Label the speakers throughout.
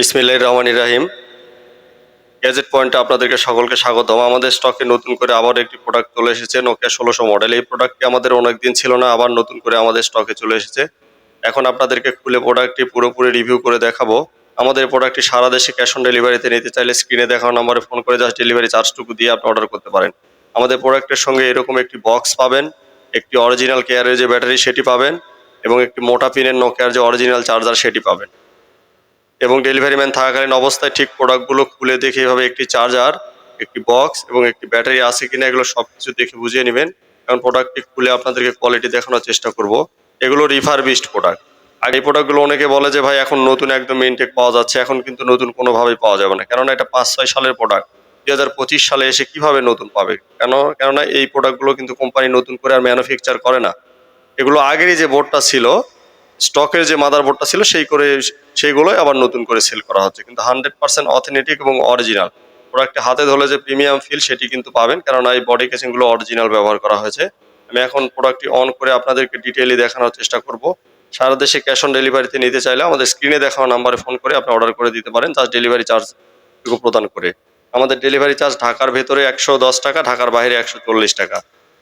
Speaker 1: বিসমিল্লাহ রহমান রাহিম। গ্যাজেট পয়েন্টে আপনাদেরকে সকলকে স্বাগতম। আমাদের স্টকে নতুন করে আবার একটি প্রোডাক্ট চলে এসেছে নোকিয়া ষোলোশো মডেল এই প্রোডাক্টটি আমাদের অনেক দিন ছিল না, আবার নতুন করে আমাদের স্টকে চলে এসেছে। এখন আপনাদেরকে খুলে প্রোডাক্টটি পুরোপুরি রিভিউ করে দেখাবো। আমাদের প্রোডাক্টটি সারা দেশে ক্যাশ অন ডেলিভারিতে নিতে চাইলে স্ক্রিনে দেখানো নাম্বারে ফোন করে জাস্ট ডেলিভারি চার্জটুকু দিয়ে আপনি অর্ডার করতে পারেন। আমাদের প্রোডাক্টের সঙ্গে এরকম একটি বক্স পাবেন, একটি অরিজিনাল কেয়ারের যে ব্যাটারি সেটি পাবেন এবং একটি মোটা পিনের নোকিয়ার যে অরিজিনাল চার্জার সেটি পাবেন। এবং ডেলিভারি ম্যান থাকাকালীন অবস্থায় ঠিক প্রোডাক্টগুলো খুলে দেখে এভাবে একটি চার্জার একটি বক্স এবং একটি ব্যাটারি আছে কিনা এগুলো সব কিছু দেখে বুঝিয়ে নেবেন। কারণ প্রোডাক্টটি খুলে আপনাদেরকে কোয়ালিটি দেখানোর চেষ্টা করব। এগুলো রিফারবিস্ট প্রোডাক্ট আর এই প্রোডাক্টগুলো অনেকে বলে যে, ভাই, এখন নতুন একদম ইনটেক পাওয়া যাচ্ছে, এখন কিন্তু নতুন কোনোভাবেই পাওয়া যাবে না। কেননা এটা পাঁচ, ছয় সালের প্রোডাক্ট পঁচিশ সালে এসে কীভাবে নতুন পাবে? কেন, কেননা এই প্রোডাক্টগুলো কিন্তু কোম্পানি নতুন করে আর ম্যানুফ্যাকচার করে না। এগুলো আগেরই যে বোর্ডটা ছিল স্টকের যে মাদার বোর্ডটা ছিল সেই করে সেইগুলোই আবার নতুন করে সেল করা হচ্ছে। কিন্তু হান্ড্রেড পার্সেন্ট অথেন্টিক এবং অরিজিনাল প্রোডাক্টে হাতে ধরলে যে প্রিমিয়াম ফিল সেটি কিন্তু পাবেন। কেননা এই বডি কেসিংগুলো অরিজিনাল ব্যবহার করা হয়েছে। আমি এখন প্রোডাক্টটি অন করে আপনাদেরকে ডিটেইলি দেখানোর চেষ্টা করব। সারা দেশে ক্যাশ অন ডেলিভারিতে নিতে চাইলে আমাদের স্ক্রিনে দেখানো নাম্বারে ফোন করে আপনি অর্ডার করে দিতে পারেন। জাস্ট ডেলিভারি চার্জটুকু প্রদান করে। আমাদের ডেলিভারি চার্জ ঢাকার ভেতরে একশো দশ টাকা, ঢাকার বাইরে একশো চল্লিশ টাকা।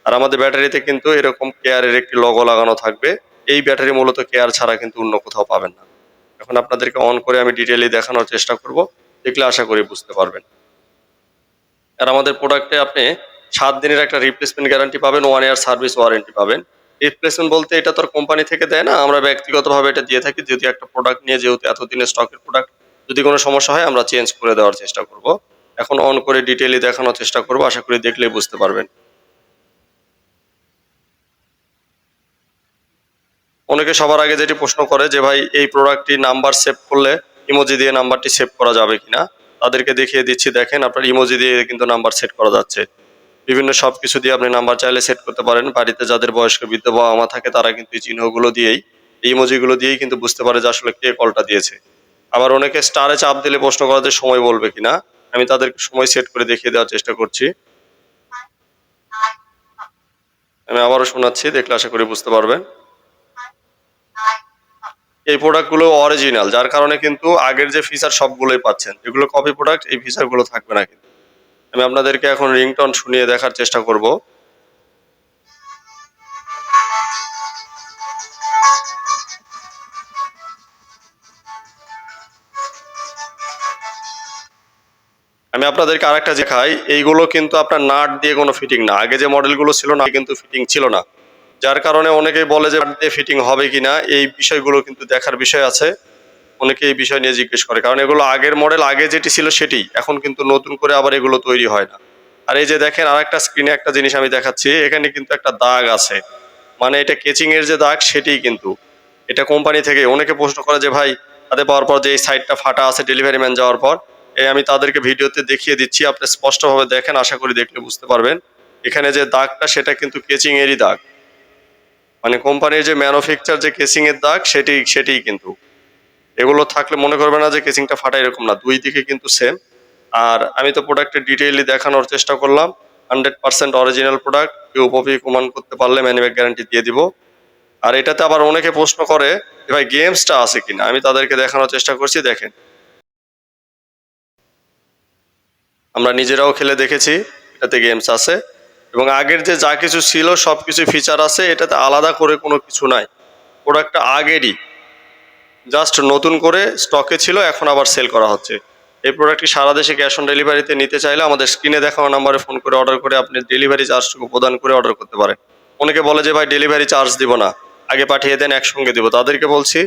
Speaker 1: আর আমাদের ব্যাটারিতে কিন্তু এরকম কেয়ারের একটি লগো লাগানো থাকবে। এই ব্যাটারি মূলত কেয়ার ছাড়া কিন্তু অন্য কোথাও পাবেন না। এখন আপনাদেরকে অন করে আমি ডিটেইলি দেখানোর চেষ্টা করব। দেখলে আশা করি বুঝতে পারবেন। আর আমাদের প্রোডাক্টে আপনি সাত দিনের একটা রিপ্লেসমেন্ট গ্যারান্টি পাবেন ওয়ান ইয়ার সার্ভিস ওয়ারেন্টি পাবেন। রিপ্লেসমেন্ট বলতে এটা তোর কোম্পানি থেকে দেয় না, আমরা ব্যক্তিগতভাবে এটা দিয়ে থাকি। যদি একটা প্রোডাক্ট নিয়ে যেহেতু এতদিনের স্টকের প্রোডাক্ট যদি কোনো সমস্যা হয় আমরা চেঞ্জ করে দেওয়ার চেষ্টা করব। এখন অন করে ডিটেইলি দেখানোর চেষ্টা করব, আশা করি দেখলেই বুঝতে পারবেন। অনেকে সবার আগে যেটি প্রশ্ন করে যে, ভাই, এই প্রোডাক্টটি নাম্বার সেভ করলে ইমোজি দিয়ে নাম্বারটি সেভ করা যাবে কিনা? তাদেরকে দেখিয়ে দিচ্ছি, দেখেন, আপনার ইমোজি দিয়ে কিন্তু নাম্বার সেট করা যাচ্ছে। বিভিন্ন সব কিছু দিয়ে আপনি নাম্বার চাইলে সেট করতে পারেন। বাড়িতে যাদের বয়স্ক বৃদ্ধ বাবা মা থাকে, তারা কিন্তু এই চিহ্নগুলো দিয়েই, এই ইমোজিগুলো দিয়েই কিন্তু বুঝতে পারে যে আসলে কে কলটা দিয়েছে। আবার অনেকে স্টারে চাপ দিলে প্রশ্ন করাতে সময় বলবে কিনা? আমি তাদেরকে সময় সেট করে দেখিয়ে দেওয়ার চেষ্টা করছি। আমি আবারও শোনাচ্ছি, দেখলে আশা করি বুঝতে পারবেন। এই প্রোডাক্টগুলো অরিজিনাল যার কারণে কিন্তু আগের যে ফিচার সবগুলোই পাচ্ছেন। যেগুলো কপি প্রোডাক্ট এই ফিচারগুলো থাকবে না কিন্তু। আমি আপনাদেরকে এখন রিংটন শুনিয়ে দেখার চেষ্টা করব। আমি আপনাদেরকে আরেকটা দেখাই, এইগুলো কিন্তু আপনার নাট দিয়ে কোনো ফিটিং না। আগে যে মডেলগুলো ছিল না কিন্তু ফিটিং ছিল না। যার কারণে অনেকেই বলে যে দিয়ে ফিটিং হবে কিনা, এই বিষয়গুলো কিন্তু দেখার বিষয় আছে। অনেকে এই বিষয় নিয়ে জিজ্ঞেস করে, কারণ এগুলো আগের মডেল আগে যেটি ছিল সেটি, এখন কিন্তু নতুন করে আবার এগুলো তৈরি হয় না। আর এই যে দেখেন, আরেকটা স্ক্রিনে একটা জিনিস আমি দেখাচ্ছি, এখানে কিন্তু একটা দাগ আছে। মানে এটা কেচিং এর যে দাগ সেটিই কিন্তু। এটা কোম্পানি থেকে অনেকে প্রশ্ন করে যে, ভাই হাতে পাওয়ার পর যে এই সাইডটা ফাটা আছে ডেলিভারি ম্যান যাওয়ার পর, এই আমি তাদেরকে ভিডিওতে দেখিয়ে দিচ্ছি, আপনি স্পষ্টভাবে দেখেন, আশা করি দেখলে বুঝতে পারবেন। এখানে যে দাগটা, সেটা কিন্তু কেচিং এরই দাগ। মানে কোম্পানির যে ম্যানুফ্যাকচার যে কেসিং এর দাগ, সেটি, সেটিই কিন্তু। এগুলো থাকলে মনে করবে না যে কেসিংটা ফাটা এরকম না, দুই দিকে কিন্তু সেম আর আমি তো প্রোডাক্টের ডিটেইলি দেখানোর চেষ্টা করলাম। হান্ড্রেড পার্সেন্ট অরিজিনাল প্রোডাক্ট কেউ উপভি প্রমাণ করতে পারলে ম্যানিব্যাক গ্যারান্টি দিয়ে দিব। আর এটাতে আবার অনেকে প্রশ্ন করে ভাই গেমসটা আছে কিনা? আমি তাদেরকে দেখানোর চেষ্টা করছি, দেখেন। আমরা নিজেরাও খেলে দেখেছি, এটাতে গেমস আছে। এবং আগের যে যা কিছু ছিল সব কিছু ফিচার আছে, এটাতে আলাদা করে কোনো কিছু নাই। প্রোডাক্টটা আগেরই। জাস্ট নতুন করে স্টকে ছিল, এখন আবার সেল করা হচ্ছে। এই প্রোডাক্টটি সারা দেশে ক্যাশ অন ডেলিভারিতে নিতে চাইলে আমাদের স্ক্রিনে দেখানো নাম্বারে ফোন করে অর্ডার করে আপনি ডেলিভারি চার্জটুকু প্রদান করে অর্ডার করতে পারেন। অনেকে বলে যে, ভাই ডেলিভারি চার্জ দিব না। আগে পাঠিয়ে দেন, একসঙ্গে দিব। তাদেরকে বলছি,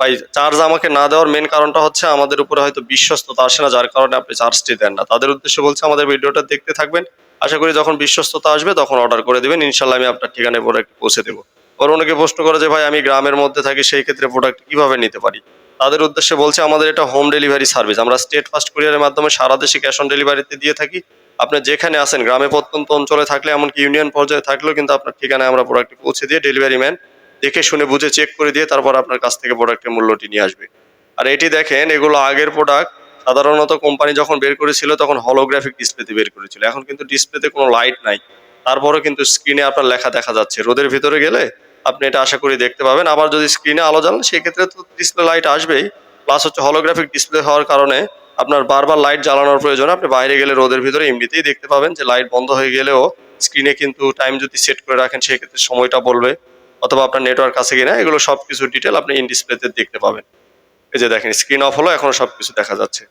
Speaker 1: ভাই চার্জ আমাকে না দেওয়ার মেন কারণটা হচ্ছে আমাদের উপরে হয়তো বিশ্বস্ততা আসে না, যার কারণে আপনি চার্জটি দেন না। তাদের উদ্দেশ্যে বলছে, আমাদের ভিডিওটা দেখতে থাকবেন। আশা করি যখন বিশ্বস্ততা আসবে তখন অর্ডার করে দেবেন। ইনশাল্লাহ আমি আপনার ঠিকানায় প্রোডাক্ট পৌঁছে দেবো। ওর অনেকে প্রশ্ন করে যে ভাই, আমি গ্রামের মধ্যে থাকি, সেই ক্ষেত্রে প্রোডাক্ট কীভাবে নিতে পারি? তাদের উদ্দেশ্যে বলছে, আমাদের এটা হোম ডেলিভারি সার্ভিস আমরা স্টেট ফাস্ট কুরিয়ারের মাধ্যমে সারা দেশে ক্যাশ অন ডেলিভারিতে দিয়ে থাকি। আপনি যেখানে আসেন গ্রামে প্রত্যন্ত অঞ্চলে থাকলে, এমনকি ইউনিয়ন পর্যায়ে থাকলেও কিন্তু আপনার ঠিকানায় আমরা প্রোডাক্টটি পৌঁছে দিয়ে ডেলিভারি ম্যান দেখে শুনে বুঝে চেক করে দিয়ে তারপর আপনার কাছ থেকে প্রোডাক্টের মূল্যটি নিয়ে আসবে। আর এটি দেখেন, এগুলো আগের প্রোডাক্ট সাধারণত কোম্পানি যখন বের করেছিল তখন হলোগ্রাফিক ডিসপ্লেতে বের করেছিল। এখন কিন্তু ডিসপ্লেতে কোনো লাইট নাই। তারপরেও কিন্তু স্ক্রিনে আপনার লেখা দেখা যাচ্ছে। রোদের ভিতরে গেলে আপনি এটা আশা করি দেখতে পাবেন। আবার যদি স্ক্রিনে আলো জ্বালান, সেক্ষেত্রে তো ডিসপ্লে লাইট আসবেই। প্লাস হচ্ছে হলোগ্রাফিক ডিসপ্লে হওয়ার কারণে আপনার বারবার লাইট জ্বালানোর প্রয়োজন। আপনি বাইরে গেলে রোদের ভিতরে এমনিতেই দেখতে পাবেন যে লাইট বন্ধ হয়ে গেলেও স্ক্রিনে কিন্তু টাইম যদি সেট করে রাখেন, সেক্ষেত্রে সময়টা বলবে। অথবা আপনার নেটওয়ার্ক কাছে কিনা, এগুলো সব কিছু ডিটেল আপনি ইন ডিসপ্লেতে দেখতে পাবেন। এই যে দেখেন স্ক্রিন অফ হলো, এখন সব কিছু দেখা যাচ্ছে।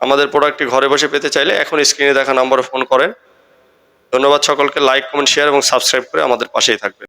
Speaker 1: আমাদের প্রোডাক্টটি ঘরে বসে পেতে চাইলে এখন স্ক্রিনে দেখা নাম্বারে ফোন করেন। ধন্যবাদ সকলকে লাইক কমেন্ট শেয়ার এবং সাবস্ক্রাইব করে আমাদের পাশেই থাকবেন।